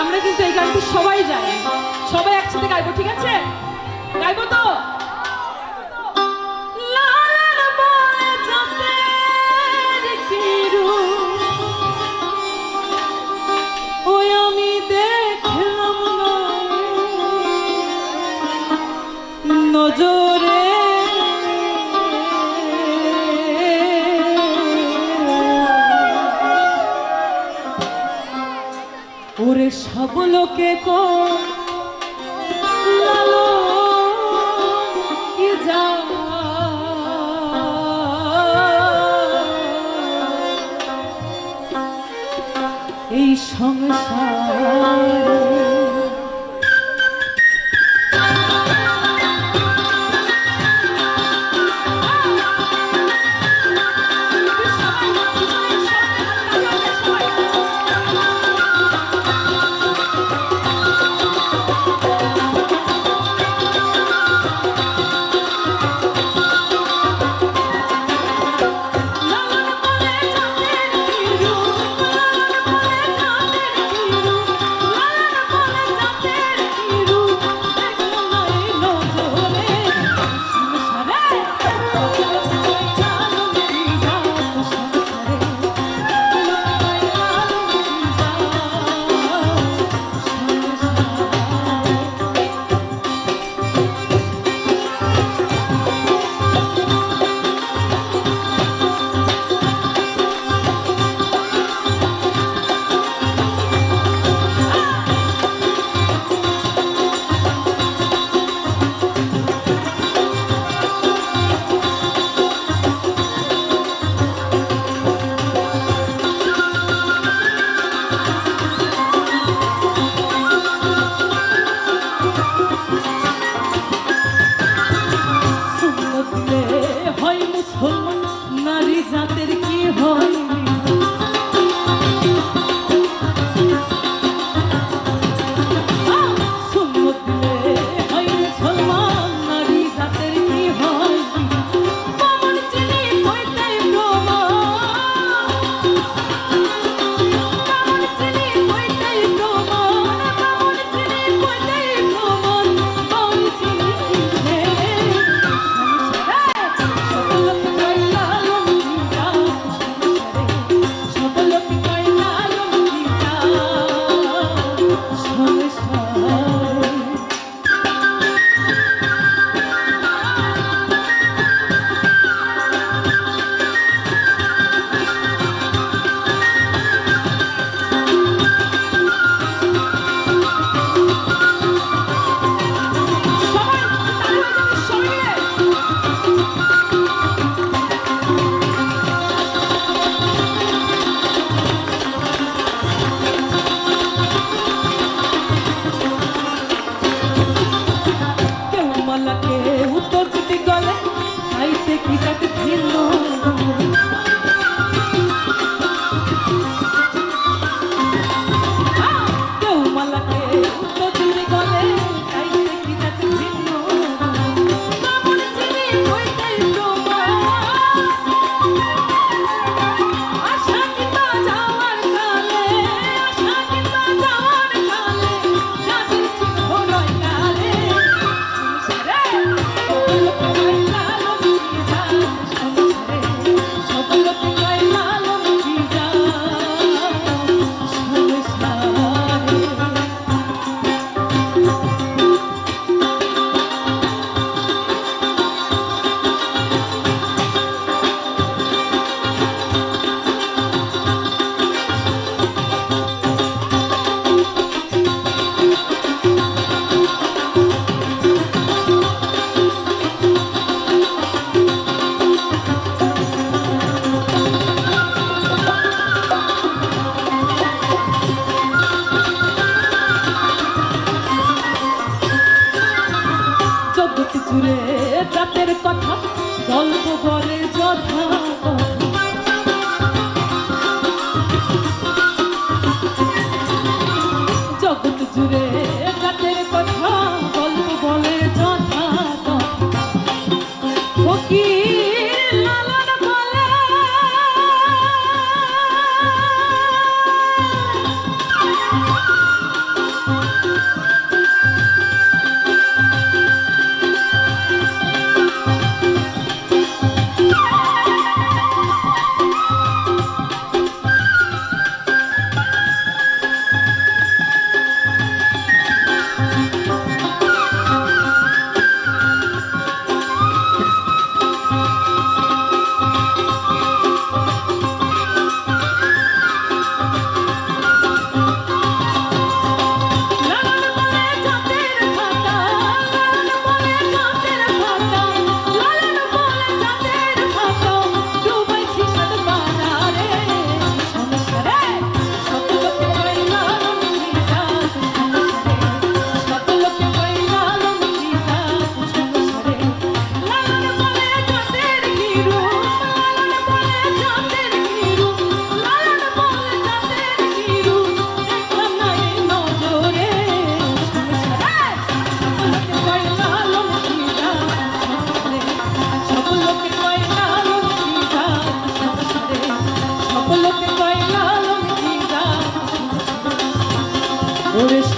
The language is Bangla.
আমরা কিন্তু এই গানটি সবাই জানি। সবাই একসাথে গাইবো ঠিক আছে? গাইবো তো? ওরে সাবলকে কো লালো ইজা এই সংসার কথা গল্প করে যথা। ওরে সকল